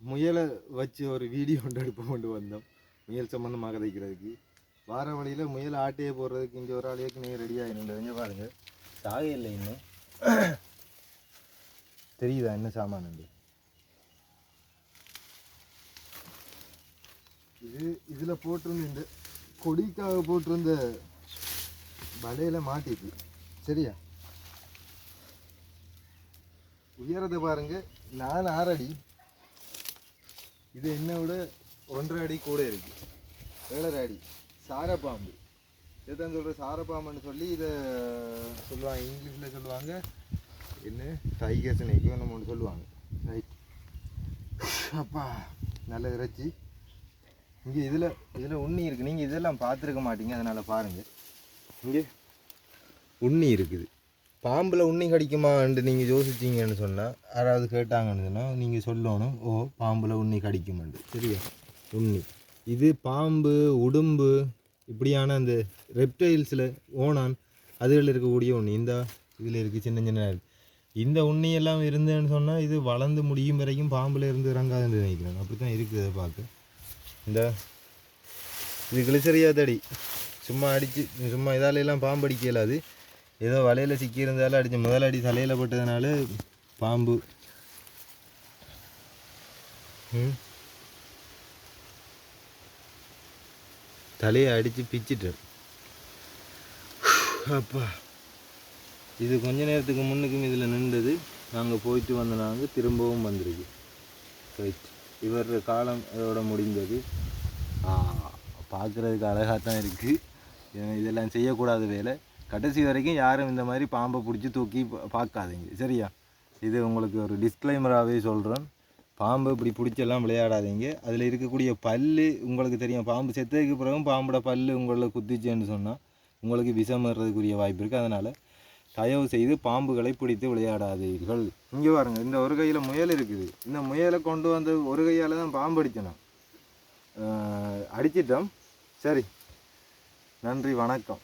முயலை வச்சு ஒரு வீடியோ ஒன்று எடுப்பு கொண்டு வந்தோம். முயல் சம்மந்தமாக கதைக்கிறதுக்கு வார வழியில் முயல் ஆட்டையை போடுறதுக்கு இங்கே ஒரு ஆளுக்கு நீங்கள் ரெடி ஆகிடுங்க பாருங்கள் சாகை இல்லை இன்னும். தெரியுதா என்ன சாமான் இது இதில் போட்டிருந்த இந்த கொடிக்காக போட்டிருந்த வலையில் மாட்டிது சரியா? உயரத்தை பாருங்கள் நான் ஆறடி. இது என்ன விட ஒன்றரை அடி கூட இருக்கு. ஏழரை அடி சாரப்பாம்பு. இதுதான் சொல்கிற சாரப்பாம்புன்னு சொல்லி இதை சொல்லுவாங்க இங்கிலீஷில் சொல்லுவாங்க. என்ன? டைகர் ஸ்னேக்கு நம்ம ஒன்று சொல்லுவாங்க. ரைட் அப்பா நல்ல இறைச்சி. இங்கே இதில் இதில் உண்ணி இருக்குது நீங்கள் இதெல்லாம் பார்த்துருக்க மாட்டீங்க. அதனால் பாருங்கள் இங்கே உண்ணி இருக்குது. பாம்பில் உண்ணி கடிக்குமான்ட்டு நீங்கள் யோசிச்சீங்கன்னு சொன்னால் யாராவது கேட்டாங்கன்னு சொன்னால் நீங்கள் சொல்லணும் ஓ பாம்பில் உண்ணி கடிக்குமான்ட்டு சரியா? உண்ணி இது பாம்பு உடும்பு இப்படியான அந்த ரெப்டைல்ஸில் ஓனான் அதுகளில் இருக்கக்கூடிய உண்ணி இந்த இதில் இருக்குது சின்ன சின்ன இந்த உண்ணியெல்லாம் இருந்தேன்னு சொன்னால் இது வளர்ந்து முடியும் வரைக்கும் பாம்பில் இருந்து இறங்காதுன்னு நினைக்கிறேன். அப்படி தான் இருக்குது அதை பார்க்க. இந்த இது கிளிசரியா தடி. சும்மா அடித்து சும்மா இதாலெல்லாம் பாம்பு அடிக்க இயலாது. ஏதோ வலையில் சிக்கியிருந்தால இருந்தாலும் அடிச்சு முதல் அடி தலையில் பட்டதுனால பாம்பு. தலையை அடித்து பிச்சிட்டு அப்பா. இது கொஞ்ச நேரத்துக்கு முன்னுக்கும் இதில் நின்றது. நாங்கள் போயிட்டு வந்த நாங்கள் திரும்பவும் வந்திருக்கு. ரைட் இவர் காலம் இதோட முடிந்தது. பார்க்குறதுக்கு அழகாக தான் இருக்குது இதெல்லாம் செய்யக்கூடாத வேலை. கடைசி வரைக்கும் யாரும் இந்த மாதிரி பாம்பை பிடிச்சி தூக்கி பார்க்காதீங்க. சரியா? இது உங்களுக்கு ஒரு டிஸ்க்ளைமராகவே சொல்கிறேன் பாம்பு இப்படி பிடிச்செல்லாம் விளையாடாதீங்க. அதில் இருக்கக்கூடிய பல்லு உங்களுக்கு தெரியும் பாம்பு செத்ததுக்கு பிறகும் பாம்போட பல் உங்களை குத்திச்சேன்னு சொன்னால் உங்களுக்கு விஷம் வர்றதுக்குரிய வாய்ப்பு இருக்குது அதனால் தயவு செய்து பாம்புகளை பிடித்து விளையாடாதீர்கள். இங்கே பாருங்கள் இந்த ஒரு கையில் முயல் இருக்குது. இந்த முயலை கொண்டு வந்து ஒரு கையால் தான் பாம்பு அடிக்கணும். அடிச்சிட்டோம். சரி. நன்றி வணக்கம்.